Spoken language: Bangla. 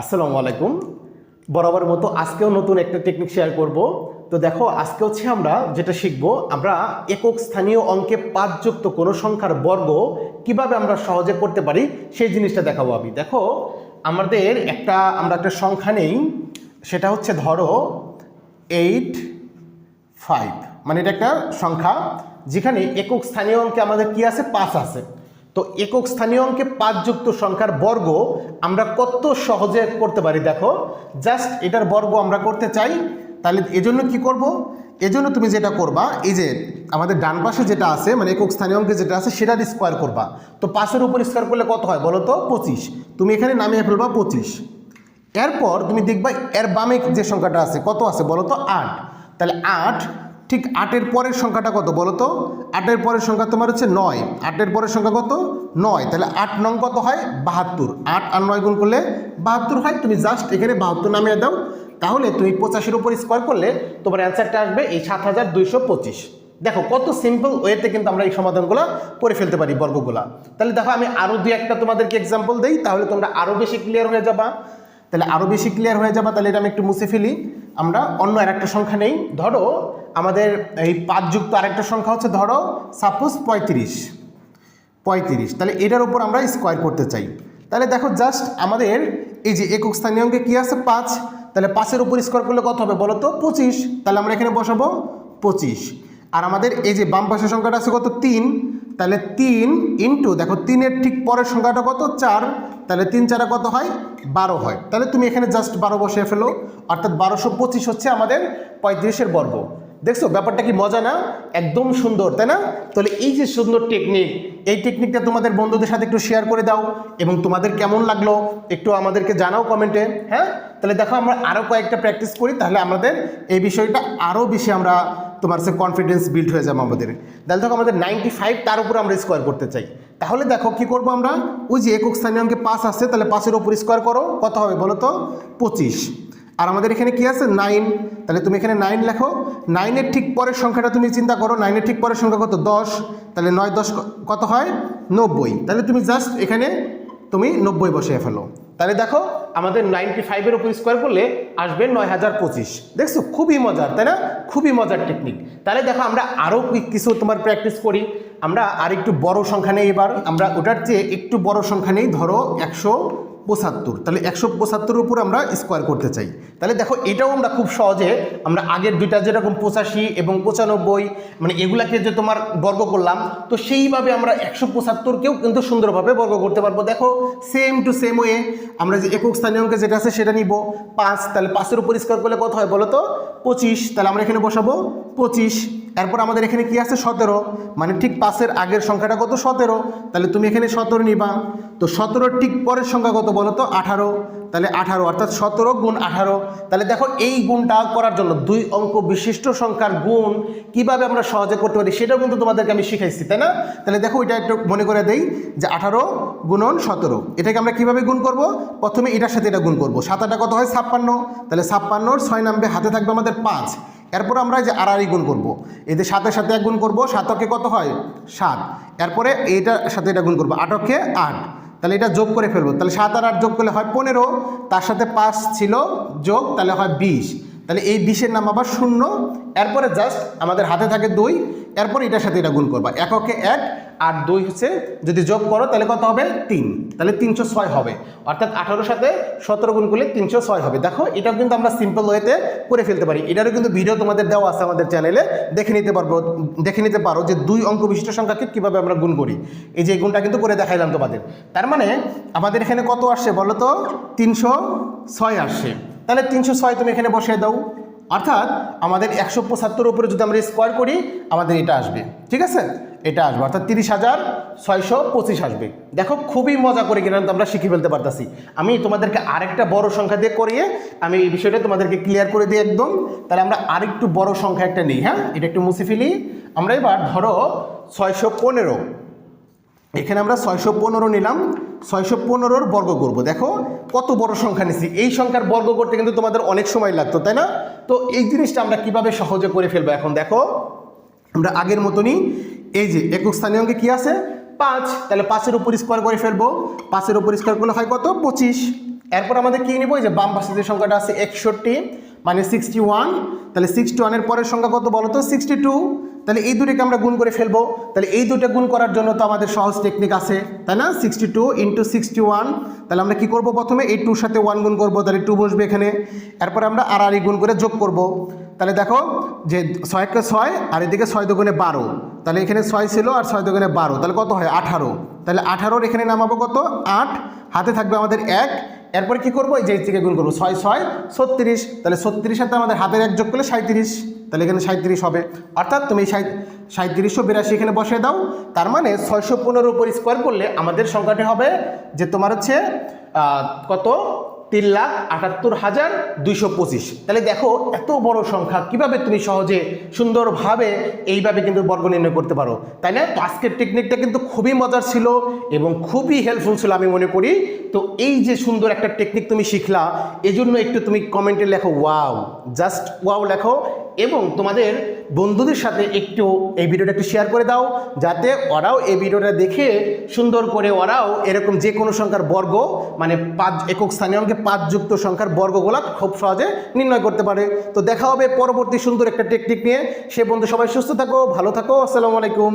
আসসালামু আলাইকুম। বরাবর মতো আজকেও নতুন একটা টেকনিক শেয়ার করব। তো দেখো, আজকে হচ্ছে আমরা যেটা শিখব, আমরা একক স্থানীয় অঙ্কে পাঁচযুক্ত কোনো সংখ্যার বর্গ কীভাবে আমরা সহজে করতে পারি, সেই জিনিসটা দেখাবো আমি। দেখো, আমাদের একটা, আমরা একটা সংখ্যা নেই, সেটা হচ্ছে ধরো এইট ফাইভ মানে এটা একটা সংখ্যা, যেখানে একক স্থানীয় অঙ্কে আমাদের কি আছে? পাঁচ আছে। তো একক স্থানীয় অঙ্কে পাঁচযুক্ত সংখ্যার বর্গ আমরা কত সহজে করতে পারি? দেখো জাস্ট এটার বর্গ আমরা করতে চাই, তাহলে এজন্য কি করব? এজন্য তুমি যেটা করবা, এই যে আমাদের ডান পাশে যেটা আছে মানে একক স্থানীয় অঙ্কে যেটা আছে সেটার স্কোয়ার করবা। তো পাঁচের উপর স্কোয়ার করলে কত হয় বলো তো? পঁচিশ। তুমি এখানে নামিয়ে ফেলবা পঁচিশ। এরপর তুমি দেখবা এর বামে যে সংখ্যাটা আছে, কত আছে বলো তো? আট। তাহলে আট ঠিক আটের পরের সংখ্যাটা কত বলো তো? আটের পরের সংখ্যা তোমার হচ্ছে নয়। আটের পরের সংখ্যা কত? নয়। তাহলে আট নং কত হয়? বাহাত্তর। আট আর নয় গুণ করলে বাহাত্তর হয়। তুমি জাস্ট এখানে বাহাত্তর নামিয়ে দাও। তাহলে তুমি পঁচাশির উপর স্কোয়ার করলে তোমার অ্যান্সারটা আসবে এই সাত হাজার দুইশো পঁচিশ। দেখো, কত সিম্পল ওয়েতে কিন্তু আমরা এই সমাধানগুলো করে ফেলতে পারি বর্গগুলা। তাহলে দেখো, আমি আরও দুই একটা তোমাদেরকে এক্সাম্পল দিই, তাহলে তোমরা আরও বেশি ক্লিয়ার হয়ে যাবা। তাহলে আরও বেশি ক্লিয়ার হয়ে যাবা, তাহলে এটা আমি একটু মুছে ফেলি। আমরা অন্য আরেকটা সংখ্যা নেই। ধরো আমাদের এই পাঁচযুক্ত আরেকটা সংখ্যা হচ্ছে, ধরো সাপোজ পঁয়ত্রিশ। পঁয়ত্রিশ, তাহলে এটার উপর আমরা স্কোয়ার করতে চাই। তাহলে দেখো জাস্ট আমাদের এই যে একক স্থানীয় অঙ্কে কী আছে? পাঁচ। তাহলে পাঁচের উপর স্কোয়ার করলে কত হবে বলো তো? পঁচিশ। তাহলে আমরা এখানে বসাবো পঁচিশ। আর আমাদের এই যে বাম পাশের সংখ্যাটা আছে কত? তিন। তাহলে তিন ইন্টু দেখো তিনের ঠিক পরের সংখ্যাটা কত? চার। তাহলে তিন চারা কত হয়? বারো হয়। তাহলে তুমি এখানে জাস্ট বারো বসিয়ে ফেলো। অর্থাৎ বারোশো পঁচিশ হচ্ছে আমাদের পঁয়ত্রিশের বর্গ। দেখছ, ব্যাপারটা কি মজা না? একদম সুন্দর, তাই না? তাহলে এই যে সুন্দর টেকনিক এই টেকনিকটা তোমাদের বন্ধুদের সাথে একটু শেয়ার করে দাও এবং তোমাদের কেমন লাগল একটু আমাদেরকে জানাও কমেন্টে হ্যাঁ? তাহলে দেখো, আমরা আরও কয়েকটা প্র্যাকটিস করি, তাহলে আমাদের এই বিষয়টা আরও বেশি আমরা তোমার সে কনফিডেন্স বিল্ড হয়ে যাবে আমাদের। তাহলে দেখো, আমাদের নাইনটি ফাইভ তার উপর আমরা স্কোয়ার করতে চাই। তাহলে দেখো, কি করব আমরা? ওই যে একক স্থানীয় অঙ্কে পাঁচ আসছে তাহলে পাঁচের ওপর স্কোয়ার করো, কত হবে বলো তো? পঁচিশ। আর আমাদের এখানে কি আছে? নাইন। তাহলে তুমি এখানে নাইন লেখো। নাইনের ঠিক পরের সংখ্যাটা তুমি চিন্তা করো। নাইনের ঠিক পরের সংখ্যা কত? দশ। তাহলে নয়, দশ কত হয়? নব্বই। তাহলে তুমি জাস্ট এখানে তুমি নব্বই বসিয়ে ফেলো। তাহলে দেখো, আমাদের নাইনটি ফাইভের উপর স্কোয়ার করলে আসবে নয় হাজার পঁচিশ। দেখছ? খুবই মজার, তাই না? খুবই মজার টেকনিক তাহলে দেখো, আমরা আরও কিছু তোমার প্র্যাকটিস করি। আমরা আর একটু বড় সংখ্যা নেই এবার। আমরা ওটার চেয়ে একটু বড় সংখ্যা নেই। ধরো একশো পঁচাত্তর। তাহলে একশো পঁচাত্তরের উপর আমরা স্কোয়ার করতে চাই। তাহলে দেখো, এটাও আমরা খুব সহজে আমরা আগের দুইটা যেরকম পঁচাশি এবং পঁচানব্বই মানে এগুলাকে যে তোমার বর্গ করলাম, তো সেইভাবে আমরা একশো পঁচাত্তরকেও কিন্তু সুন্দরভাবে বর্গ করতে পারব। দেখো সেম টু সেম ওয়ে আমরা যে একক স্থানীয় অঙ্কে যেটা আছে সেটা নিব। পাঁচ, তাহলে পাঁচের উপর স্কোয়ার করলে কত হয় বলো তো? পঁচিশ, তাহলে আমরা এখানে বসাবো পঁচিশ। এরপর আমাদের এখানে কি আছে? সতেরো। মানে ঠিক পাশের আগের সংখ্যাটা কত? সতেরো। তাহলে তুমি এখানে সতেরো নিবা। তো সতেরোর ঠিক পরের সংখ্যা কত বলো তো? আঠারো। তাহলে আঠারো, অর্থাৎ সতেরো গুণ আঠারো। তাহলে দেখো এই গুণটা করার জন্য দুই অঙ্ক বিশিষ্ট সংখ্যার গুণ কীভাবে আমরা সহজে করতে পারি সেটাও কিন্তু তোমাদেরকে আমি শিখাইছি, তাই না? তাহলে দেখো এটা একটু মনে করে দেই যে আঠারো গুণন সতেরো। এটাকে আমরা কীভাবে গুণ করব? প্রথমে এটার সাথে এটা গুণ করব। সাতাটা কত হয়? ছাপ্পান্ন। তাহলে ছাপ্পান্নর ছয় নামবে হাতে থাকবে আমাদের পাঁচ। এরপর আমরা যে আড়াআড়ি গুণ করব। এদের সাথে সাথে এক গুণ করব, সাতকে কত হয়? সাত। এরপরে এইটার সাথে এটা গুণ করব, আটকে আট। তাহলে এটা যোগ করে ফেলব। তাহলে সাত আর আট যোগ করলে হয় পনেরো। তার সাথে পাঁচ ছিল যোগ, তাহলে হয় বিশ। তাহলে এই বিশের নাম আবার শূন্য। এরপরে জাস্ট আমাদের হাতে থাকে দুই। এরপর এটার সাথে এটা গুণ করবা। এককে এক আর দুই হচ্ছে যদি যোগ করো, তাহলে কত হবে? তিন। তাহলে তিনশো ছয় হবে। অর্থাৎ আঠারোর সাথে সতেরো গুণ করলে তিনশো ছয় হবে। দেখো, এটাও কিন্তু আমরা সিম্পল ওয়েতে করে ফেলতে পারি। এটারও কিন্তু ভিডিও তোমাদের দেওয়া আছে আমাদের চ্যানেলে দেখে নিতে পারব, দেখে নিতে পারো যে দুই অঙ্ক বিশিষ্ট সংখ্যাকে কীভাবে আমরা গুণ করি। এই যে গুণটা কিন্তু করে দেখাইলাম তোমাদের। তার মানে আমাদের এখানে কত আসছে বলো তো? তিনশো ছয় আসছে। তাহলে তিনশো ছয় তুমি এখানে বসিয়ে দাও। অর্থাৎ আমাদের একশো পঁচাত্তর উপরে যদি আমরা স্কোয়ার করি, আমাদের এটা আসবে। ঠিক আছে? এটা আসবে। অর্থাৎ তিরিশ হাজার ছয়শো পঁচিশ আসবে। দেখো, খুবই মজা করে কিনা আমরা শিখে ফেলতে পারতাছি। আমি তোমাদেরকে আরেকটা বড় সংখ্যা দিয়ে করিয়ে আমি এই বিষয়টা তোমাদেরকে ক্লিয়ার করে দিই একদম। তাহলে আমরা আরেকটু বড় সংখ্যা একটা নিই হ্যাঁ? এটা একটু মুছে ফেলি। আমরা এবার ধরো ছয়শো পনেরো। এখানে আমরা ছয়শো পনেরো নিলাম। ছয়শো পনেরোর বর্গ করব। দেখো, কত বড় সংখ্যা নিচ্ছি এই সংখ্যার বর্গ করতে কিন্তু তোমাদের অনেক সময় লাগতো, তাই না? তো এই জিনিসটা আমরা কীভাবে সহজে করে ফেলব এখন? দেখো, আমরা আগের মতনই এই যে একক স্থানীয় অঙ্কে কী আছে? পাঁচ। তাহলে পাঁচের উপর স্কোয়ার করে ফেলব। পাঁচের উপর স্কোয়ার করলে হয় কত? পঁচিশ। এরপর আমাদের কি নিব? এই যে বাম পাশে যে সংখ্যাটা আছে, একষট্টি মানে সিক্সটি ওয়ান তাহলে সিক্সটি ওয়ানের পরের সংখ্যা কত বলো তো? সিক্সটি টু তাহলে এই দুটোকে আমরা গুণ করে ফেলব। তাহলে এই দুটো গুণ করার জন্য তো আমাদের সহজ টেকনিক আছে। তাই না? Sixty two into sixty one তাহলে আমরা কি করব প্রথমে? এই টুর সাথে ওয়ান গুণ করব। তাহলে টু বসবে এখানে। এরপর আমরা আর গুণ করে যোগ করব। তাহলে দেখো যে ছয়কে ছয় আর এদিকে ছয় দুগুণে বারো। তাহলে এখানে ছয় ছিল আর ছয় দুগুণে বারো। তাহলে কত হয়? আঠারো। তাহলে আঠারোর এখানে নামাবো কত? আট। হাতে থাকবে আমাদের এক। এরপরে কি করব? এই যে থেকে গুণ করব। ছয় ছয়, ছত্রিশ। তাহলে ছত্রিশ সাথে আমাদের হাতের এক যোগ করলে সাঁত্রিশ তাহলে এখানে সাঁত্রিশ হবে। অর্থাৎ তুমি সাঁত্রিশশো বিরাশি এখানে বসিয়ে দাও। তার মানে ছয়শো পনেরো উপর স্কোয়ার করলে আমাদের সংখ্যাটি হবে যে তোমার হচ্ছে কত? তিন লাখ আটাত্তর হাজার দুইশো পঁচিশ। তাহলে দেখো, এত বড় সংখ্যা, কীভাবে তুমি সহজে সুন্দরভাবে এইভাবে কিন্তু বর্গ নির্ণয় করতে পারো, তাই না? তো আজকের টেকনিকটা কিন্তু খুবই মজার ছিল এবং খুবই হেল্পফুল ছিল আমি মনে করি। তো এই যে সুন্দর একটা টেকনিক তুমি শিখলা, এজন্য একটু তুমি কমেন্টে লেখো ওয়াও জাস্ট ওয়াও লেখো। এবং তোমাদের বন্ধুদের সাথে একটু এই ভিডিওটা একটু শেয়ার করে দাও, যাতে ওরাও এই ভিডিওটা দেখে সুন্দর করে ওরাও এরকম যে কোনো সংখ্যার বর্গ মানে পাঁচ একক স্থানীয় অঙ্কে পাঁচ যুক্ত সংখ্যার বর্গগুলা খুব সহজে নির্ণয় করতে পারে। তো দেখা হবে পরবর্তী সুন্দর একটা টেকনিক নিয়ে। সে বন্ধু সবাই সুস্থ থাকো, ভালো থাকো, আসসালামু আলাইকুম।